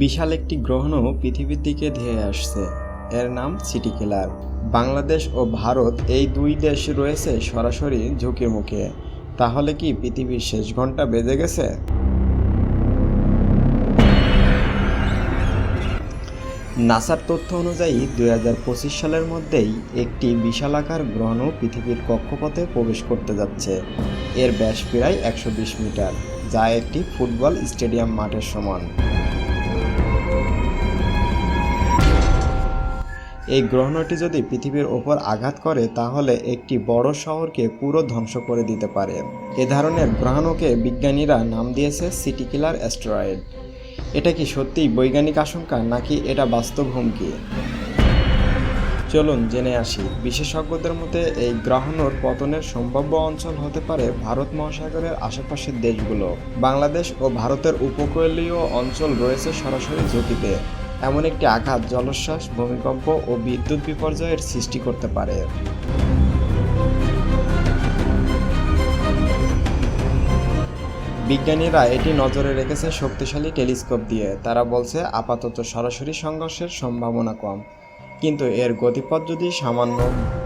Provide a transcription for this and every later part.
বিশাল একটি গ্রহণও পৃথিবীর দিকে ধেয়ে আসছে। এর নাম সিটি কিলার। বাংলাদেশ ও ভারত এই দুই দেশ রয়েছে সরাসরি ঝুঁকির মুখে। তাহলে কি পৃথিবীর শেষ ঘণ্টা বেজে গেছে? নাসার তথ্য অনুযায়ী দু হাজার পঁচিশ সালের মধ্যেই একটি বিশালাকার গ্রহণ পৃথিবীর কক্ষপথে প্রবেশ করতে যাচ্ছে। এর ব্যাস প্রায় একশো বিশ মিটার, যা একটি ফুটবল স্টেডিয়াম মাঠের সমান। এই গ্রহণটি যদি পৃথিবীর ওপর আঘাত করে, তাহলে একটি বড় শহরকে পুরো ধ্বংস করে দিতে পারে। এ ধরনের গ্রহণকে বিজ্ঞানীরা নাম দিয়েছে সিটি কিলার অ্যাস্টেরয়েড। এটা কি সত্যিই বৈজ্ঞানিক আশঙ্কা, নাকি এটা বাস্তব হুমকি? চলুন জেনে আসি। বিশেষজ্ঞদের মতে, এই গ্রহণর পতনের সম্ভাব্য অঞ্চল হতে পারে ভারত মহাসাগরের আশেপাশের দেশগুলো। বাংলাদেশ ও ভারতের উপকূলীয় অঞ্চল রয়েছে সরাসরি ঝুঁকিতে। এমন একটি আঘাত জলোচ্ছ্বাস, ভূমিকম্প ও বিদ্যুৎ বিপর্যয়ের সৃষ্টি করতে পারে। বিজ্ঞানীরা এটি নজরে রেখেছে শক্তিশালী টেলিস্কোপ দিয়ে। তারা বলছে, আপাতত সরাসরি সংঘর্ষের সম্ভাবনা কম। কিন্তু এর গতিপথ যদি সামান্য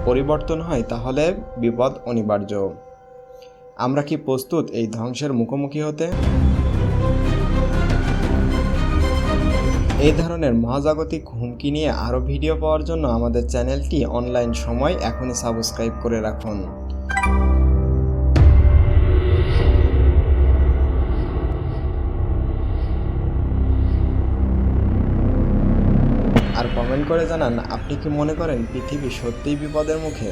পরিবর্তন হয়, তাহলে বিপদ অনিবার্য। আমরা কি প্রস্তুত এই ধ্বংসের মুখোমুখি হতে? এই ধরনের মহাজাগতিক হুমকি নিয়ে আরও ভিডিও পাওয়ার জন্য আমাদের চ্যানেলটি অনলাইন সময় এখনই সাবস্ক্রাইব করে রাখুন। আর কমেন্ট করে জানান, আপনি কি মনে করেন পৃথিবী সত্যিই বিপদের মুখে?